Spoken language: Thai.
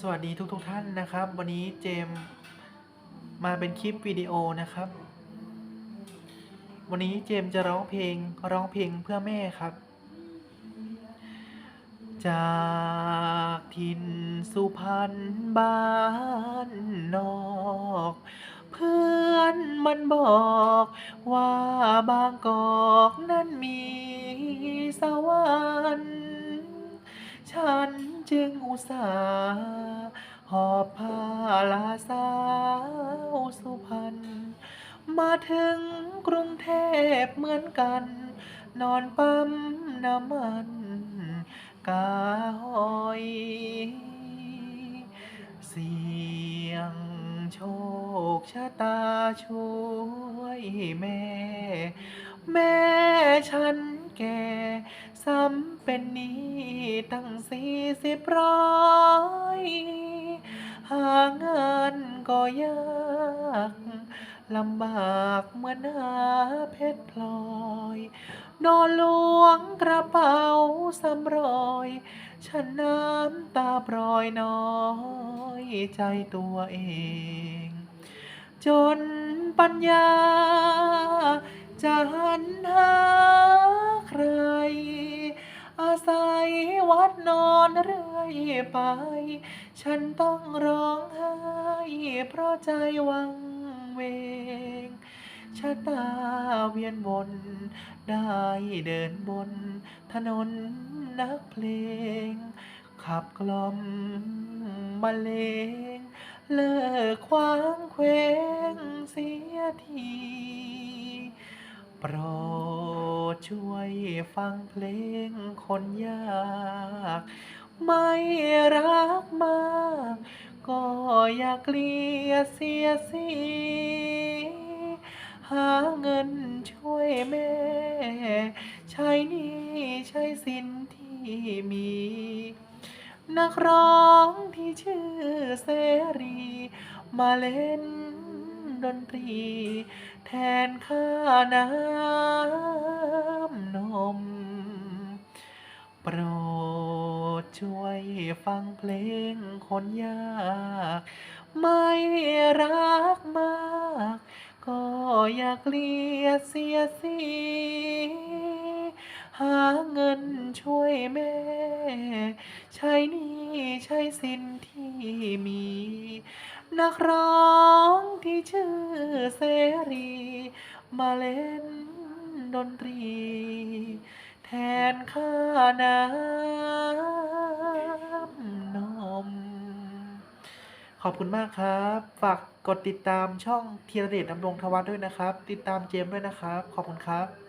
สวัสดีทุกๆทท่านนะครับ วันนี้เจมมาเป็นคลิปวิดีโอนะครับ วันนี้เจมจะร้องเพลงร้องเพลงเพื่อแม่ครับ จากถิ่นสุพรรณบ้านนอก เพื่อนมันบอกว่าบางกอกนั้นมีสวรรค์ฉัน จึงอุตส่าห์หอบผ้าลาสาวสุพรรณมาถึงกรุงเทพเหมือนกัน นอนปั๊มน้ำมันกาหอยเสียงโชคชะตาช่วยแม่ แม่ฉันแก่ ซ้ำเป็นนี้ตั้งสี่สิบร้อยหางานก็ยากลำบากเหมือนหาเพชรพลอยนอนหลวงกระเป๋าสำรอย ฉันน้ำตาปรอยน้อยใจตัวเอง จนปัญญาจะหันหา วัดนอนเรื่อยไป ฉันต้องร้องไห้เพราะใจวังเวงชะตาเวียนวนได้เดินบน ถนนนักเพลง ขับกล่อมบรรเลง เลิกควางเคว้งเสียที โปรด ช่วยฟังเพลงคนยาก ไม่รักมาก ก็อยากเกลียเสียสีหาเงินช่วยแม่ ใช้หนี้ใช้สินที่มี นักร้องที่ชื่อเสรี มาเล่นดนตรี แทนค่าน้ำ ฟังเพลงคนยาก ไม่รักมาก ก็อยากเลียเสียสีหาเงินช่วยแม่ ใช้หนี้ใช้สินที่มี นักร้องที่ชื่อเสรี มาเล่นดนตรี แทนค่าน้ำ ขอบคุณมากครับ ฝากกดติดตามช่องธีรเดชดำรงทวัฒด้วยนะครับ ติดตามเจมส์ด้วยนะครับ ขอบคุณครับ